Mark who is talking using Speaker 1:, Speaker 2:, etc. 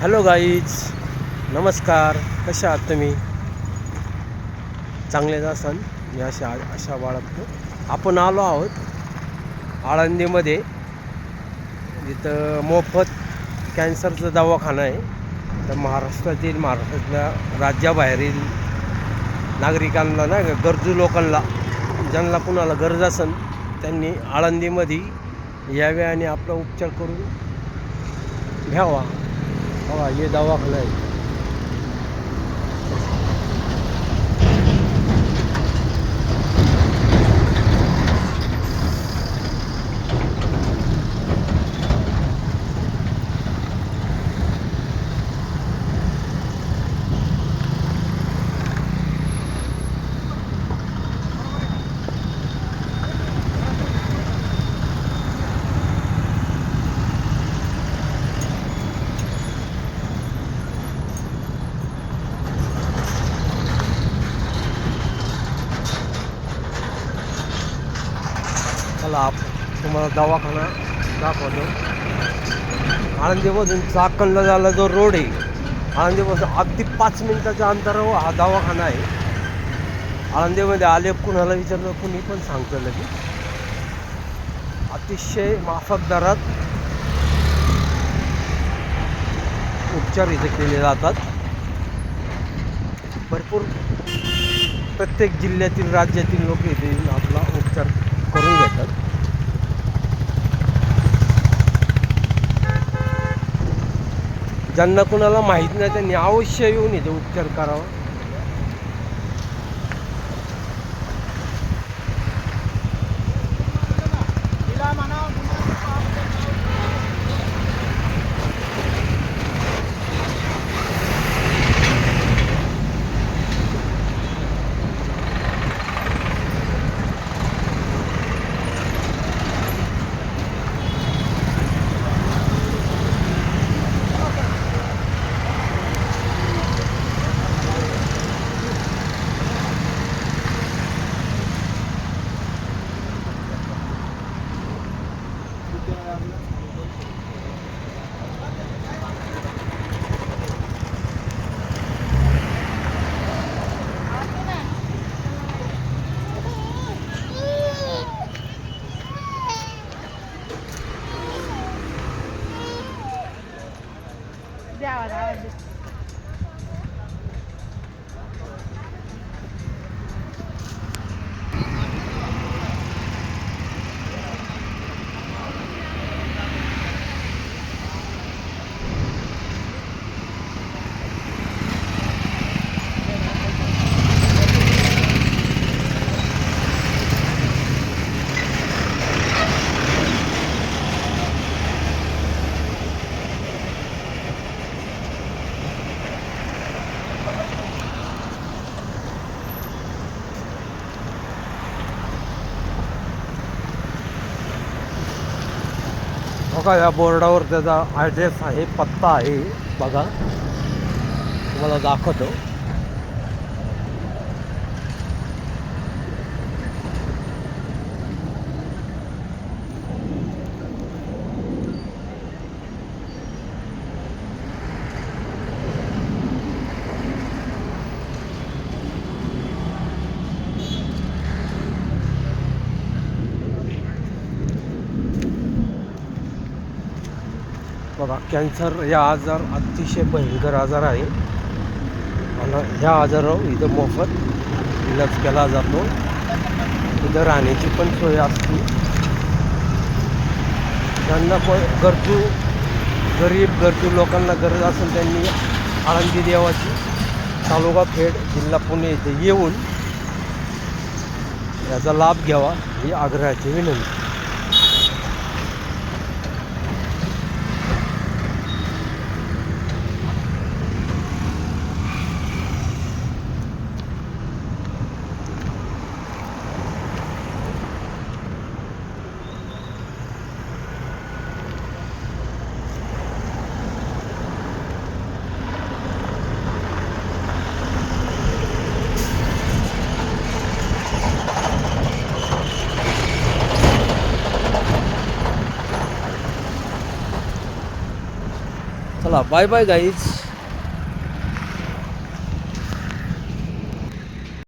Speaker 1: Hello guys नमस्कार. कशा आहात तुम्ही? चांगलेच असाल मी अशा अशा बाळगतो. आपण आलो आहोत आळंदीमध्ये. इथं मोफत कॅन्सरचा दवाखाना आहे. तर महाराष्ट्रातील महाराष्ट्रातल्या राज्याबाहेरील नागरिकांना ना गरजू लोकांना ज्यांना कुणाला गरज असेल त्यांनी आळंदीमध्ये यावे आणि आपला उपचार करून घ्यावा. हवा हे दवाखाना आहे. चला आप तुम्हाला दवाखाना दाखवतो. आळंदीपासून चाकणला जायला जो रोड आहे. आळंदीपासून अगदी पाच मिनिटाच्या अंतरावर हा दवाखाना आहे. आळंदीमध्ये आले कुणाला विचारलं कुणी पण सांगतं लगेच. अतिशय माफक दरात उपचार इथे केले जातात. भरपूर प्रत्येक जिल्ह्यातील राज्यातील लोक इथे आपला उपचार करून घेतात. ज्यांना कुणाला माहीत नाही त्यांनी अवश्य येऊन इथे उपचार करावा.
Speaker 2: Yeah, that was
Speaker 1: बघा या बोर्डावर त्याचा ॲड्रेस आहे पत्ता आहे. बघा. तुम्हाला दाखवतो. बघा कॅन्सर या आजार अतिशय भयंकर आजार आहे. आणि ह्या आजारावर इथं मोफत इलाज केला जातो. इथं राहण्याची पण सोय असते. ज्यांना पण गरजू गरीब गरजू लोकांना गरज असेल त्यांनी आळंदी देवाची तालुका खेड जिल्हा पुणे इथे येऊन याचा लाभ घ्यावा ही आग्रहाची विनंती. चला बाय बाय गाईज